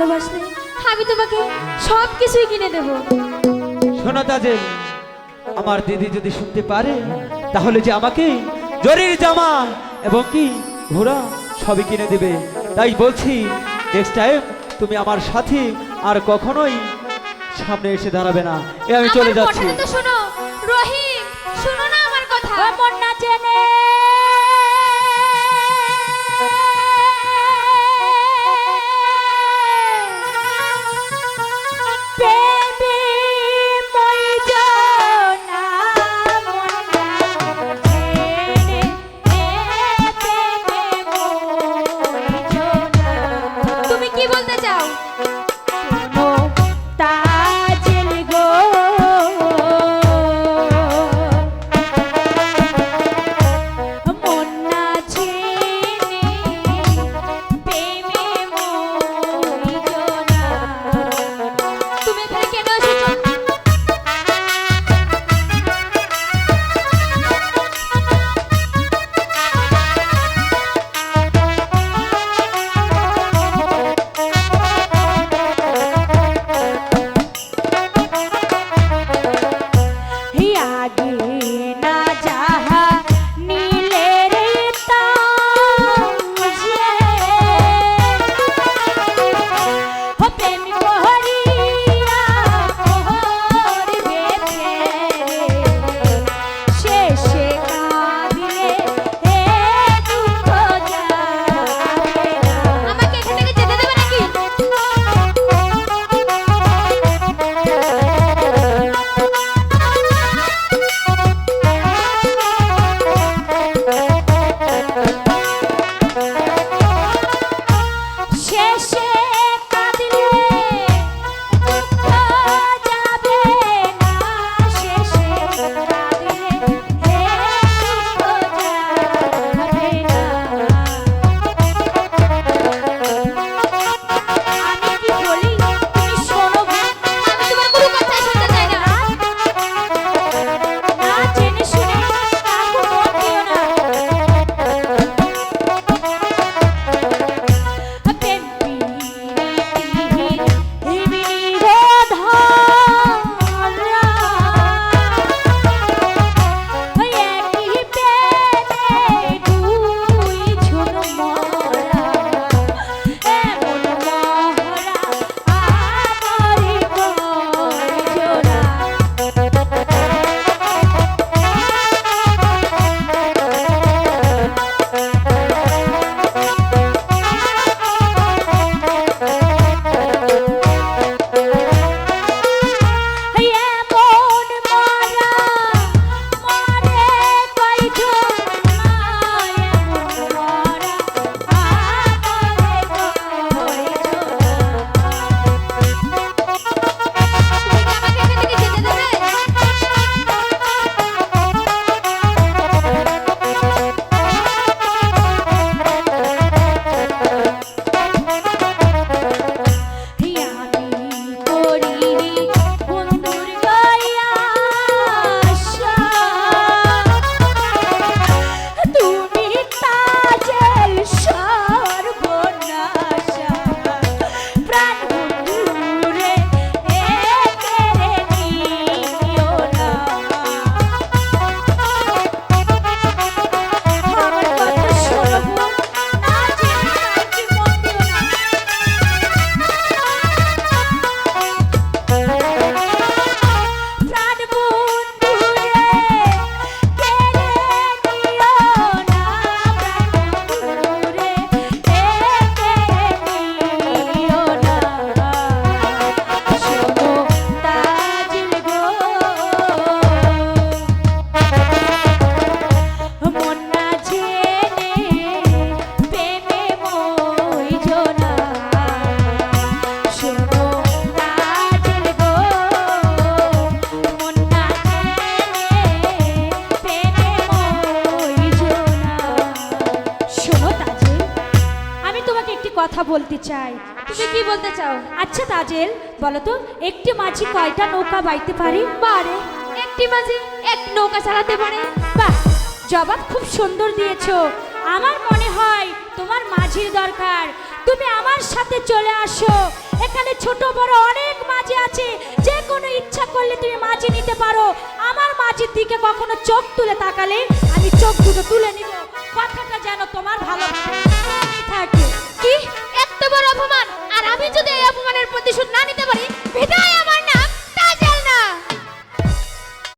ভালোবাসলে আমি তোমাকে সব কিছুই কিনে দেবো। শোনো তাজেল আমার দিদি যদি শুনতে পারে তাহলে যে আমাকে জরির জামা এবং কি ঘোড়া সবই কিনে দেবে। তাই বলছি নেক্সট টাইম তুমি আমার সাথে আর কখনোই সামনে এসে দাঁড়াবে না। এ আমি চলে যাচ্ছি। তো শোনো। রহিম শোনো না আমার কথা। কথা বলতে চাই। তুমি কি বলতে চাও? আচ্ছা তাজেল বলো তো একটি মাঝি কয়টা নৌকা বাইতে পারে? বারে একটি মাঝে এক নৌকা চালাতে পারে। বাহ জবাব খুব সুন্দর দিয়েছ। আমার মনে হয় তোমার মাঝির দরকার। তুমি আমার সাথে চলে আসো। এখানে ছোট বড় অনেক মাঝি আছে। যে কোনো ইচ্ছা করলে তুমি মাঝি নিতে পারো। আমার মাঝির দিকে কখনো চোখ তুলে তাকালে আমি চোখ দুটো তুলে নিব। কথাটা যেন তোমার